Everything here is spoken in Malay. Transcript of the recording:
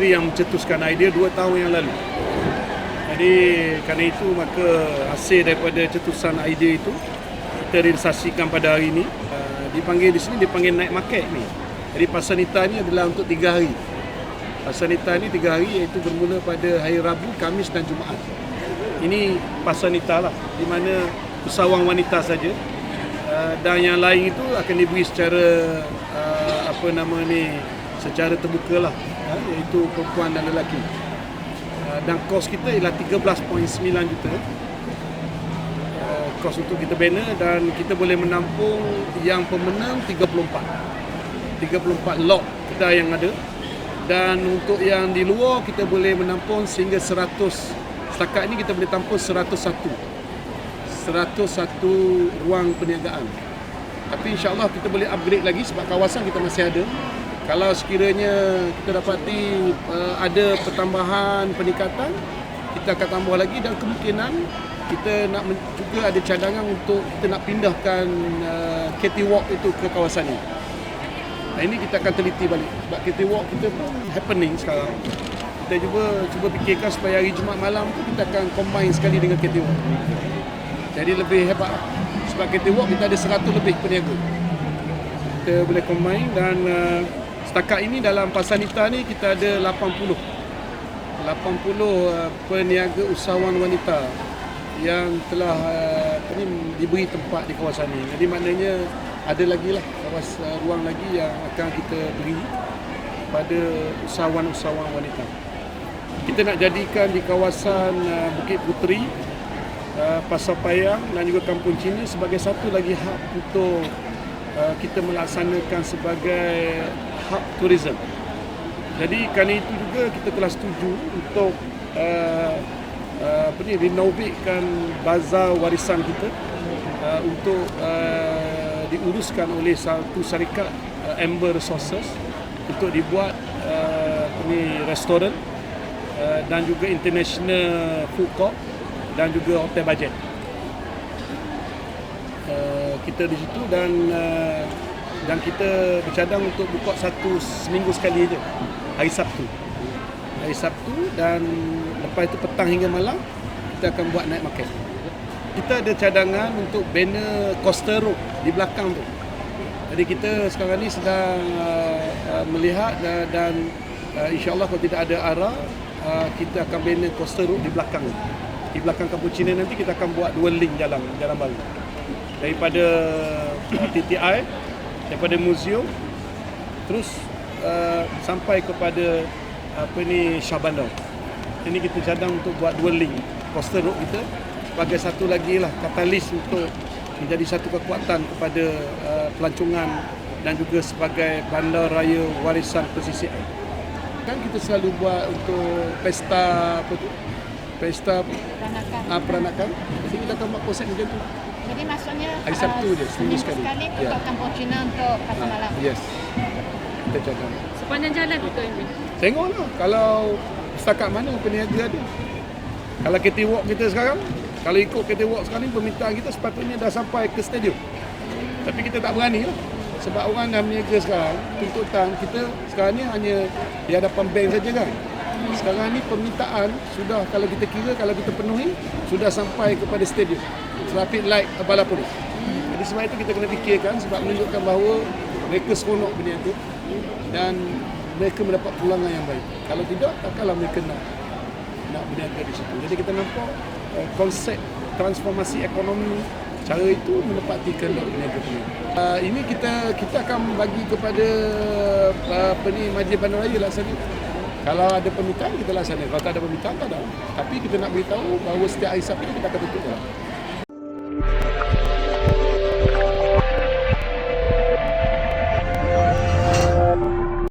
Sri yang mencetuskan idea dua tahun yang lalu. Jadi kerana itu maka hasil daripada cetusan idea itu kita realisasikan pada hari ini. Uh, dipanggil di sini dipanggil night market ni. Jadi pasar nita ni adalah untuk tiga hari. Pasar nita ni tiga hari iaitu bermula pada hari Rabu, Kamis dan Jumaat. Ini pasar nita lah di mana usahawan wanita saja uh, dan yang lain itu akan diberi secara uh, apa nama ni secara terbuka lah uh, iaitu perempuan dan lelaki. Uh, dan kos kita ialah 13.9 juta. Uh, kos untuk kita banner dan kita boleh menampung yang pemenang 34 34 lot kedai yang ada. Dan untuk yang di luar kita boleh menampung sehingga 100 setakat ini kita boleh tampung 101 101 ruang perniagaan. Tapi insyaAllah kita boleh upgrade lagi sebab kawasan kita masih ada. Kalau sekiranya kita dapati uh, ada pertambahan peningkatan, kita akan tambah lagi dan kemungkinan kita nak juga ada cadangan untuk kita nak pindahkan uh, KT Walk itu ke kawasan ini. Nah, ini kita akan teliti balik sebab KT Walk kita pun happening sekarang. Kita cuba cuba fikirkan supaya hari Jumaat malam tu kita akan combine sekali dengan KT Walk. Jadi lebih hebat Sebab kita walk kita ada 100 lebih peniaga Kita boleh combine dan uh, Setakat ini dalam pasar Nita ni kita ada 80 80 uh, peniaga usahawan wanita Yang telah uh, ni, diberi tempat di kawasan ini Jadi maknanya ada lagi lah uh, ruang lagi yang akan kita beri pada usahawan-usahawan wanita. Kita nak jadikan di kawasan Bukit Puteri Pasar Payang dan juga Kampung Cina sebagai satu lagi hub untuk uh, kita melaksanakan sebagai hub tourism. Jadi kerana itu juga kita telah setuju untuk uh, uh, apa ni bazar warisan kita uh, untuk uh, diuruskan oleh satu syarikat uh, Amber Resources untuk dibuat uh, ni restoran uh, dan juga international food court dan juga hotel bajet. Uh, kita di situ dan uh, dan kita bercadang untuk buka satu seminggu sekali je hari Sabtu. Hari Sabtu dan lepas itu petang hingga malam kita akan buat night market. Kita ada cadangan untuk banner Coastal Road di belakang tu. Jadi kita sekarang ni sedang uh, uh, melihat uh, dan uh, insyaAllah kalau tidak ada arah uh, kita akan banner Coastal Road di belakang di belakang kampung Cina nanti kita akan buat dua link jalan jalan baru daripada uh, TTI daripada museum terus uh, sampai kepada apa ni Shah Bandar ini kita cadang untuk buat dua link coastal road kita sebagai satu lagi lah katalis untuk menjadi satu kekuatan kepada uh, pelancongan dan juga sebagai bandar raya warisan pesisir kan kita selalu buat untuk pesta apa tu pesta peranakan. uh, peranakan. Jadi kita akan buat konsep macam tu. Jadi maksudnya Hari Sabtu uh, je, seminggu sekali. sekali Ya. untuk kampung Cina untuk pasar Ah, malam. Yes. Kita cadang. Sepanjang jalan betul ini. Tengoklah kalau setakat mana peniaga ada. Kalau KT Walk kita sekarang, kalau ikut KT Walk sekarang ni permintaan kita sepatutnya dah sampai ke stadium. Tapi kita tak berani lah. Sebab orang dah berniaga sekarang, tuntutan kita sekarang ni hanya di hadapan bank saja kan. Sekarang ni permintaan sudah kalau kita kira, kalau kita penuhi, sudah sampai kepada stadium. Traffic light Abala Polis. Jadi sebab itu kita kena fikirkan sebab menunjukkan bahawa mereka seronok berniaga dan mereka mendapat pulangan yang baik. Kalau tidak, takkanlah mereka nak nak berniaga di situ. Jadi kita nampak uh, konsep transformasi ekonomi cara itu menepati kehendak berniaga-berniaga. Uh, ini kita kita akan bagi kepada uh, apa ni Majlis Bandar Raya laksana. Kalau ada permintaan kita laksana. Kalau tak ada permintaan tak ada. Tapi kita nak beritahu bahawa setiap hari Sabtu kita akan tutup. Lah.